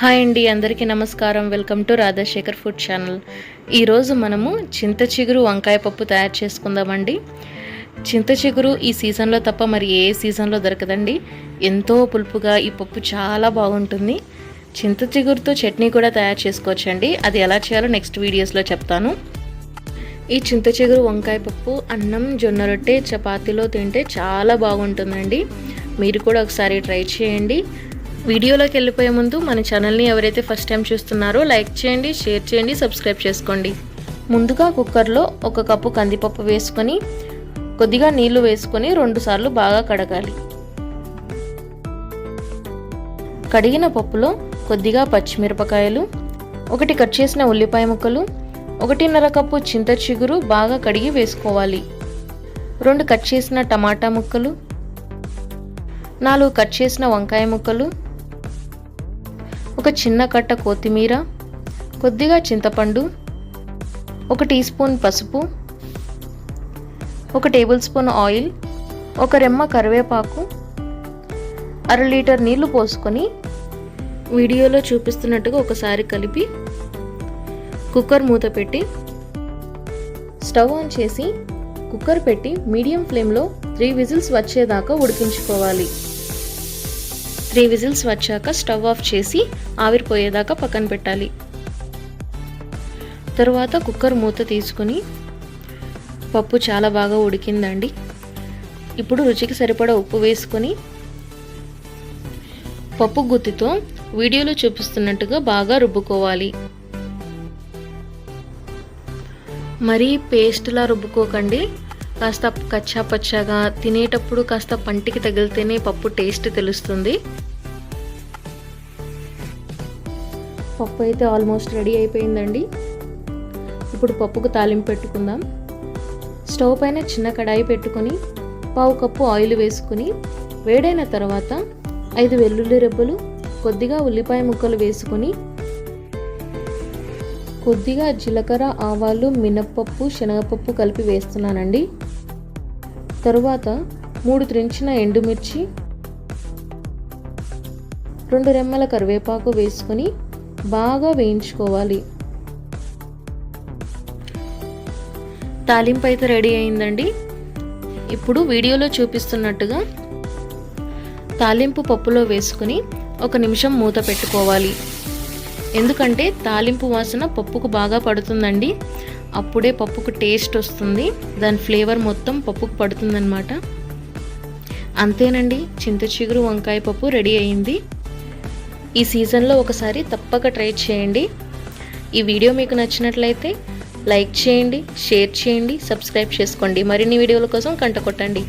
Hi అండి అందరికీ నమస్కారం. Welcome to Radhashekar food channel. ఈరోజు మనము చింత చిగురు వంకాయ పప్పు తయారు చేసుకుందామండి. చింత చిగురు ఈ సీజన్లో తప్ప మరి ఏ సీజన్లో దొరకదండి. ఎంతో పులుపుగా ఈ పప్పు చాలా బాగుంటుంది. చింత చిగురుతో చట్నీ కూడా తయారు చేసుకోవచ్చండి. అది ఎలా చేయాలో నెక్స్ట్ వీడియోస్లో చెప్తాను. ఈ చింత చిగురు వంకాయ పప్పు అన్నం జొన్న రొట్టె చపాతీలో తింటే చాలా బాగుంటుందండి. మీరు కూడా ఒకసారి ట్రై చేయండి. వీడియోలోకి వెళ్ళిపోయే ముందు మన ఛానల్ని ఎవరైతే ఫస్ట్ టైం చూస్తున్నారో లైక్ చేయండి షేర్ చేయండి సబ్స్క్రైబ్ చేసుకోండి. ముందుగా కుక్కర్లో ఒక కప్పు కందిపప్పు వేసుకొని కొద్దిగా నీళ్ళు వేసుకొని రెండుసార్లు బాగా కడగాలి. కడిగిన పప్పులో కొద్దిగా పచ్చిమిరపకాయలు ఒకటి కట్ చేసిన ఉల్లిపాయ ముక్కలు ఒకటిన్నర కప్పు చింత చిగురు బాగా కడిగి వేసుకోవాలి. రెండు కట్ చేసిన టమాటా ముక్కలు నాలుగు కట్ చేసిన వంకాయ ముక్కలు ఒక చిన్న కట్ట కొత్తిమీర కొద్దిగా చింతపండు ఒక టీ స్పూన్ పసుపు ఒక టేబుల్ స్పూన్ ఆయిల్ ఒక రెమ్మ కరివేపాకు అర లీటర్ నీళ్ళు పోసుకొని వీడియోలో చూపిస్తున్నట్టుగా ఒకసారి కలిపి కుక్కర్ మూత పెట్టి స్టవ్ ఆన్ చేసి కుక్కర్ పెట్టి మీడియం ఫ్లేమ్లో త్రీ విజిల్స్ వచ్చేదాకా ఉడికించుకోవాలి. త్రీ విజిల్స్ వచ్చాక స్టవ్ ఆఫ్ చేసి ఆవిరిపోయేదాకా పక్కన పెట్టాలి. తరువాత కుక్కర్ మూత తీసుకుని పప్పు చాలా బాగా ఉడికిందండి. ఇప్పుడు రుచికి సరిపడా ఉప్పు వేసుకొని పప్పు గుత్తితో వీడియోలో చూపిస్తున్నట్టుగా బాగా రుబ్బుకోవాలి. మరీ పేస్ట్లా రుబ్బుకోకండి. కాస్త కచ్చా పచ్చాగా తినేటప్పుడు కాస్త పంటికి తగిలితేనే పప్పు టేస్ట్ తెలుస్తుంది. పప్పు అయితే ఆల్మోస్ట్ రెడీ అయిపోయిందండి. ఇప్పుడు పప్పుకు తాలింపు పెట్టుకుందాం. స్టవ్ పైన చిన్న కడాయి పెట్టుకొని పావు కప్పు ఆయిల్ వేసుకుని వేడైన తర్వాత ఐదు వెల్లుల్లి రెబ్బలు కొద్దిగా ఉల్లిపాయ ముక్కలు వేసుకొని కొద్దిగా జీలకర్ర ఆవాలు మినప్పప్పు శనగపప్పు కలిపి వేస్తున్నానండి. తరువాత మూడు త్రించిన ఎండుమిర్చి రెండు రెమ్మల కరివేపాకు వేసుకొని బాగా వేయించుకోవాలి. తాలింపు అయితే రెడీ అయిందండి. ఇప్పుడు వీడియోలో చూపిస్తున్నట్టుగా తాలింపు పప్పులో వేసుకుని ఒక నిమిషం మూత పెట్టుకోవాలి. ఎందుకంటే తాలింపు వాసన పప్పుకు బాగా పడుతుందండి. అప్పుడే పప్పుకు టేస్ట్ వస్తుంది. దాని ఫ్లేవర్ మొత్తం పప్పుకు పడుతుందన్నమాట. అంతేనండి చింత చిగురు వంకాయ పప్పు రెడీ అయింది. ఈ సీజన్లో ఒకసారి తప్పక ట్రై చేయండి. ఈ వీడియో మీకు నచ్చినట్లయితే లైక్ చేయండి షేర్ చేయండి సబ్స్క్రైబ్ చేసుకోండి. మరిన్ని వీడియోల కోసం కంట కొట్టండి.